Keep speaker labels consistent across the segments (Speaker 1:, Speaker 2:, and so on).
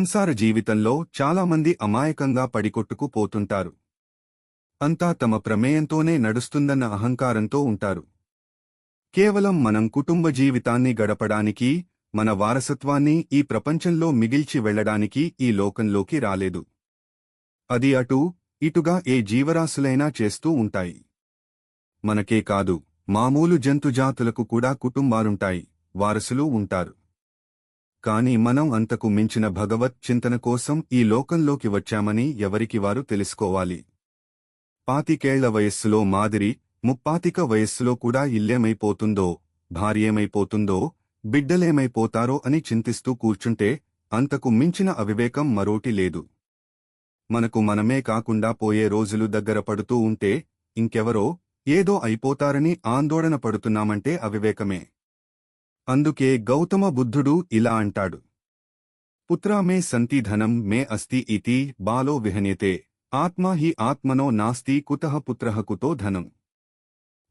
Speaker 1: సంసార జీవితంలో చాలామంది అమాయకంగా పడికొట్టుకు పోతుంటారు. అంతా తమ ప్రమేయంతోనే నడుస్తుందన్న అహంకారంతో ఉంటారు. కేవలం మనం కుటుంబ జీవితాన్ని గడపడానికి మన వారసత్వాన్ని ఈ ప్రపంచంలో మిగిల్చి వెళ్ళడానికి ఈ లోకంలోకి రాలేదు. అది అటు ఇటుగా ఏ జీవరాశులైనా చేస్తూ ఉంటాయి. మనకే కాదు మామూలు జంతుజాతులకు కూడా కుటుంబాలుంటాయి వారసులు ఉంటారు. కాని మనం అంతకు మించిన భగవత్ చింతన కోసం ఈ లోకంలోకి వచ్చామని ఎవరికి వారు తెలుసుకోవాలి? పాతికేళ్ళ వయస్సులో మాదిరి ముప్పాతిక వయస్సులో కూడా ఇల్లేమైపోతుందో భార్యేమైపోతుందో బిడ్డలేమైపోతారో అని చింతిస్తూ కూర్చుంటే అంతకు మించిన అవివేకం మరోటి లేదు. మనకు మనమే కాకుండా పోయే రోజులు దగ్గర పడుతూ ఉంటే ఇంకెవరో ఏదో అయిపోతారని ఆందోళన పడుతున్నామంటే అవివేకమే. అందుకే గౌతమ బుద్ధుడు ఇలా అంటాడు. పుత్రా మే సంతి ధనం మే అస్తి ఇతి బాలో విహనేతే ఆత్మా హి ఆత్మనో నాస్తి కుతః పుత్రహకుతో ధనం.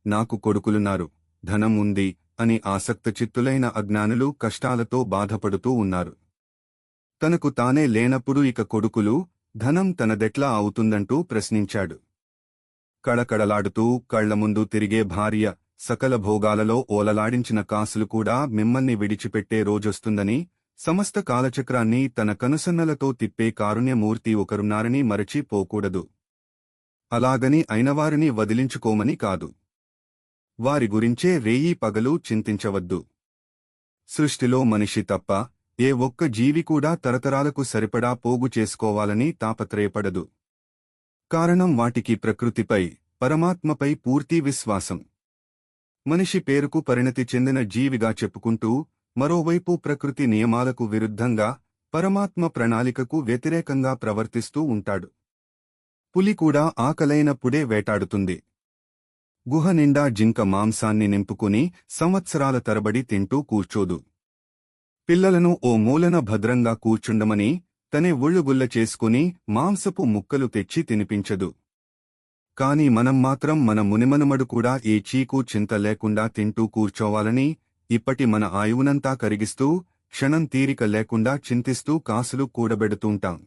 Speaker 1: నాకు కొడుకులున్నారు ధనం ఉంది అని ఆసక్త చిత్తులైన అజ్ఞానులు కష్టాలతో బాధపడుతూ ఉన్నారు. తనకు తానే లేనప్పుడు ఇక కొడుకులు ధనం తనదెట్లా అవుతుందంటూ ప్రశ్నించాడు. కళకళలాడుతూ కళ్ళ ముందు తిరిగే భార్య సకల భోగాలలో ఓలలాడించిన కాసులు కూడా మిమ్మల్ని విడిచిపెట్టే రోజొస్తుందని సమస్త కాలచక్రాన్ని తన కనుసన్నలతో తిప్పే కారుణ్యమూర్తి ఒకరున్నారని మరచి పోకూడదు. అలాగని అయినవారిని వదిలించుకోమని కాదు. వారి గురించే రేయీ పగలు చింతించవద్దు. సృష్టిలో మనిషి తప్ప ఏ ఒక్క జీవి కూడా తరతరాలకు సరిపడా పోగు చేసుకోవాలని తాపత్రయపడదు. కారణం వాటికి ప్రకృతిపై పరమాత్మపై పూర్తి విశ్వాసం. మనిషి పేరుకు పరిణతి చెందిన జీవిగా చెప్పుకుంటూ మరోవైపు ప్రకృతి నియమాలకు విరుద్ధంగా పరమాత్మ ప్రణాళికకు వ్యతిరేకంగా ప్రవర్తిస్తూ ఉంటాడు. పులి కూడా ఆకలైనప్పుడే వేటాడుతుంది. గుహ నిండా జింక మాంసాన్ని నింపుకుని సంవత్సరాల తరబడి తింటూ కూర్చోదు. పిల్లలను ఓ మూలన భద్రంగా కూర్చుండమని తనే ఒళ్ళుగుల్ల చేసుకుని మాంసపు ముక్కలు తెచ్చి తినిపించదు. కాని మనం మాత్రం మన మునిమనుమడు కూడా ఏ చీకు చింత లేకుండా తింటూ కూర్చోవాలని ఇప్పటి మన ఆయువునంతా కరిగిస్తూ క్షణం తీరిక లేకుండా చింతిస్తూ కాసులు కూడబెడుతుంటాం.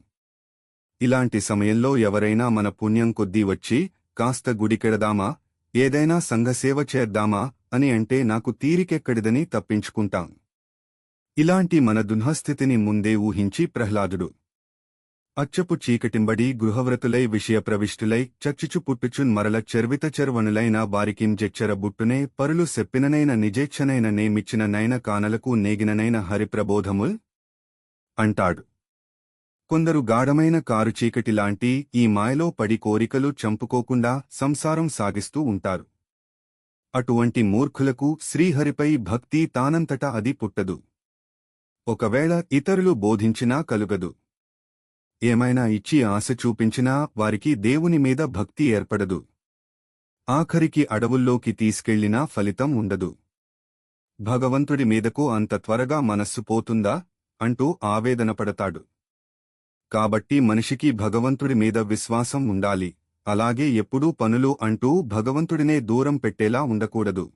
Speaker 1: ఇలాంటి సమయంలో ఎవరైనా మన పుణ్యం కొద్దీ వచ్చి కాస్త గుడికెడదామా ఏదైనా సంఘసేవ చేద్దామా అని అంటే నాకు తీరికెక్కడిదని తప్పించుకుంటాం. ఇలాంటి మన దున్హస్థితిని ముందే ఊహించి ప్రహ్లాదుడు అచ్చపు చీకటింబడి గృహవ్రతులై విషయప్రవిష్టులై చచ్చిచు పుట్టుచున్ మరల చెర్విత చెర్వనులైన వారికిం జెచ్చర బుట్టునే పరులు సెప్పిననైన నిజేచ్ఛనైన నేమిచ్చిన నైన కానలకు నేగిననైన హరిప్రబోధముల్? అంటాడు. కొందరు గాఢమైన కారు చీకటిలాంటి ఈ మాయలో పడి కోరికలు చంపుకోకుండా సంసారం సాగిస్తూ ఉంటారు. అటువంటి మూర్ఖులకు శ్రీహరిపై భక్తి తానంతటా అది పుట్టదు. ఒకవేళ ఇతరులు బోధించినా కలుగదు. ఏమైనా ఇచ్చి ఆశ చూపించినా వారికి దేవుని మీద భక్తి ఏర్పడదు. ఆఖరికి అడవుల్లోకి తీసుకెళ్ళినా ఫలితం ఉండదు. భగవంతుడి మీదకు అంత త్వరగా మనస్సు పోతుందా? అంటూ ఆవేదనపడతాడు. కాబట్టి మనిషికి భగవంతుడి మీద విశ్వాసం ఉండాలి. అలాగే ఎప్పుడూ పనులు అంటూ భగవంతుడినే దూరం పెట్టేలా ఉండకూడదు.